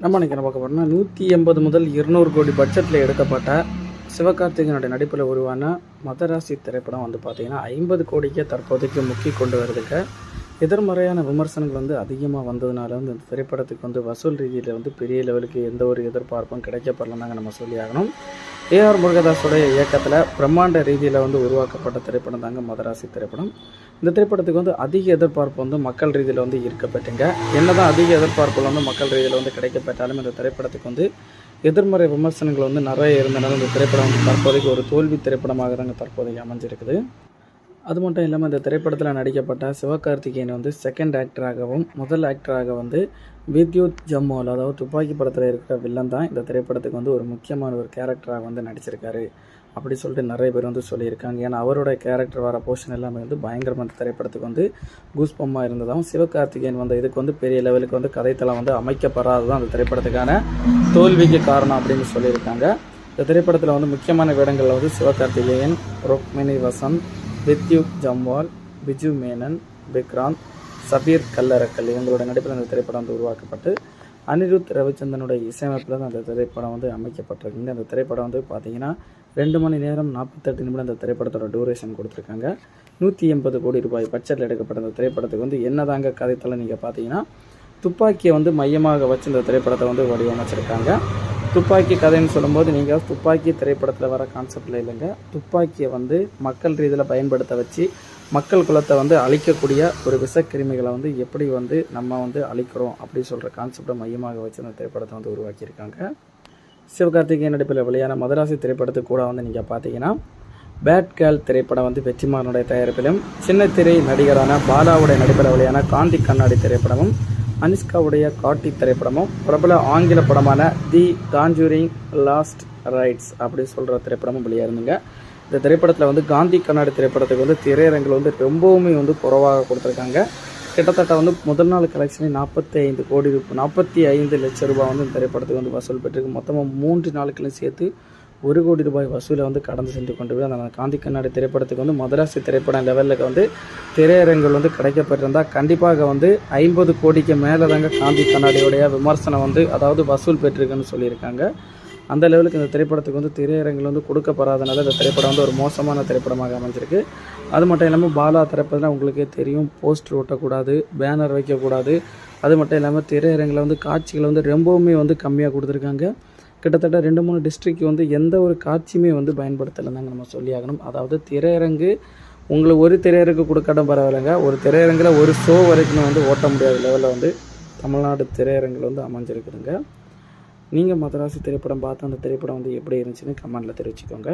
நம்ம இன்னைக்கு என்ன பார்க்க போகிறோம்னா நூற்றி எண்பது முதல் இருநூறு கோடி பட்ஜெட்டில் எடுக்கப்பட்ட சிவகார்த்திகேயனுடைய நடிப்பில் உருவான மதராசி திரைப்படம் வந்து பார்த்திங்கன்னா ஐம்பது கோடிக்கே தற்போதைக்கு முக்கி கொண்டு வருதுக்கு எதிர்மறையான விமர்சனங்கள் வந்து அதிகமாக வந்ததுனால வந்து இந்த திரைப்படத்துக்கு வந்து வசூல் ரீதியில் வந்து பெரிய லெவலுக்கு எந்த ஒரு எதிர்பார்ப்பும் கிடைக்கப்படலாங்க நம்ம சொல்லி ஆகணும். ஏஆர் முருகதாஸோடைய இயக்கத்தில் பிரம்மாண்ட ரீதியில் வந்து உருவாக்கப்பட்ட திரைப்படம் தாங்க மதராசி திரைப்படம். இந்த திரைப்படத்துக்கு வந்து அதிக எதிர்பார்ப்பு வந்து மக்கள் ரீதியில் வந்து ஈர்க்கப்பட்டுங்க. என்னதான் அதிக எதிர்பார்ப்புகள் வந்து மக்கள் ரீதியில் வந்து கிடைக்கப்பட்டாலும் இந்த திரைப்படத்துக்கு வந்து எதிர்மறை விமர்சனங்கள் வந்து நிறைய இருந்தனால இந்த திரைப்படம் வந்து தற்போதைக்கு ஒரு தோல்வி திரைப்படமாக தாங்க தற்போதைக்கு அமைஞ்சிருக்குது. அது மட்டும் இல்லாமல் இந்த திரைப்படத்தில் நடிக்கப்பட்ட சிவகார்த்திகேயன் வந்து செகண்ட் ஆக்டராகவும் முதல் ஆக்டராக வந்து வித்யுத் ஜம்மோல் அதாவது துப்பாக்கி படத்தில் இருக்கிற வில்லன் தான் இந்த திரைப்படத்துக்கு வந்து ஒரு முக்கியமான ஒரு கேரக்டராக வந்து நடிச்சிருக்காரு. அப்படி சொல்லிட்டு நிறைய பேர் வந்து சொல்லியிருக்காங்க. ஏன்னா அவரோட கேரக்டர் வர போர்ஷன் எல்லாமே வந்து பயங்கரமான இந்த திரைப்படத்துக்கு வந்து கூஸ்பமாக இருந்ததாகவும் சிவகார்த்திகேயன் வந்து இதுக்கு வந்து பெரிய லெவலுக்கு வந்து கதைத்தளம் வந்து அமைக்கப்படாததான் அந்த திரைப்படத்துக்கான தோல்விக்கு காரணம் அப்படின்னு சொல்லியிருக்காங்க. இந்த திரைப்படத்தில் வந்து முக்கியமான வேடங்களில் வந்து சிவகார்த்திகேயன் ருக்மிணி வசந்த் வித்யுக் ஜம்வால் பிஜு மேனன் விக்ராந்த் சபீர் கல்லரக்கல் இவங்களோட நடிப்பில் அந்த திரைப்படம் வந்து உருவாக்கப்பட்டு அனிருத் ரவிச்சந்தனுடைய இசையமைப்பில் தான் அந்த திரைப்படம் வந்து அமைக்கப்பட்டிருக்குங்க அந்த திரைப்படம் வந்து பார்த்தீங்கன்னா ரெண்டு மணி நேரம் நாற்பத்தெட்டு நிமிடம் அந்த திரைப்படத்தோட டூரேஷன் கொடுத்துருக்காங்க. நூற்றி எண்பது கோடி ரூபாய் பட்ஜெட்டில் எடுக்கப்பட்ட அந்த திரைப்படத்துக்கு வந்து என்னதாங்க கதைத்தலை நீங்கள் பார்த்தீங்கன்னா துப்பாக்கியை வந்து மையமாக வச்சு இந்த திரைப்படத்தை வந்து வடிவமைச்சிருக்காங்க. துப்பாக்கி கதைன்னு சொல்லும்போது நீங்கள் துப்பாக்கி திரைப்படத்தில் வர கான்செப்டில் இல்லைங்க. துப்பாக்கியை வந்து மக்கள் ரீதியில் பயன்படுத்த வச்சு மக்கள் குலத்தை வந்து அழிக்கக்கூடிய ஒரு விஷக்கிருமிகளை வந்து எப்படி வந்து நம்ம வந்து அழிக்கிறோம் அப்படி சொல்கிற கான்செப்டை மையமாக வச்சு அந்த திரைப்படத்தை வந்து உருவாக்கியிருக்காங்க. சிவகார்த்திகேயன் நடிப்பில் வெளியான மதராசி திரைப்படத்துக்கு கூட வந்து நீங்கள் பார்த்தீங்கன்னா பேட் கேர்ள் திரைப்படம் வந்து வெற்றிமாறனுடைய தயாரிப்பிலும் சின்ன திரை நடிகரான பாலாவுடைய நடிப்பில் வெளியான காந்தி கண்ணாடி திரைப்படமும் அனுஷ்காவுடைய காட்டி திரைப்படமும் பிரபல ஆங்கில படமான தி காஞ்சூரிங் லாஸ்ட் ரைட்ஸ் அப்படி சொல்கிற திரைப்படமும் வெளியாயிருந்துங்க இந்த திரைப்படத்தில் வந்து காந்தி கண்ணாடி திரைப்படத்துக்கு வந்து திரையரங்கில் வந்து ரொம்பவுமே வந்து குறைவாக கொடுத்துருக்காங்க. கிட்டத்தட்ட வந்து முதல் நாள் கலெக்ஷனே நாற்பத்தி ஐந்து கோடி ரூபாய் நாற்பத்தி ஐந்து லட்சம் ரூபாய் வந்து இந்த திரைப்படத்துக்கு வந்து வசூல் பெற்றிருக்கு. மொத்தமாக மூன்று நாட்களையும் சேர்த்து ஒரு கோடி ரூபாய் வசூலை வந்து கடந்து சென்று கொண்டு போய் அந்த காந்தி கண்ணாடி திரைப்படத்துக்கு வந்து மதராசி திரைப்படம் லெவலில் வந்து திரையரங்குகள் வந்து கிடைக்கப்பட்டிருந்தால் கண்டிப்பாக வந்து ஐம்பது கோடிக்கு மேலே தாங்க காந்தி கண்ணாடியோடைய விமர்சனம் வந்து அதாவது வசூல் பெற்றிருக்குன்னு சொல்லியிருக்காங்க. அந்த லெவலுக்கு இந்த திரைப்படத்துக்கு வந்து திரையரங்கில் வந்து கொடுக்கப்படாதனால இந்த திரைப்படம் வந்து ஒரு மோசமான திரைப்படமாக அமைஞ்சிருக்கு. அது மட்டும் இல்லாமல் பாலா திரைப்படத்தில் உங்களுக்கே தெரியும். போஸ்டர் ஒட்டக்கூடாது பேனர் வைக்கக்கூடாது. அது மட்டும் இல்லாமல் திரையரங்கில் வந்து காட்சிகளை வந்து ரொம்பவுமே வந்து கம்மியாக கொடுத்துருக்காங்க. கிட்டத்தட்ட ரெண்டு மூணு டிஸ்ட்ரிக்ட் வந்து எந்த ஒரு காட்சியுமே வந்து பயன்படுத்தலைன்னு நம்ம சொல்லியாகணும். அதாவது திரையரங்கு உங்களை ஒரு திரையரங்கு கொடுக்கட்டும் பரவாயில்லைங்க. ஒரு திரையரங்கில் ஒரு ஷோ வரைக்கும் வந்து ஓட்ட முடியாத லெவலில் வந்து தமிழ்நாடு திரையரங்கில் வந்து அமைஞ்சிருக்குதுங்க. நீங்கள் மதராசி திரைப்படம் பார்த்து அந்த திரைப்படம் வந்து எப்படி இருந்துச்சுன்னு கமெண்டில் தெரிவிச்சுக்கோங்க.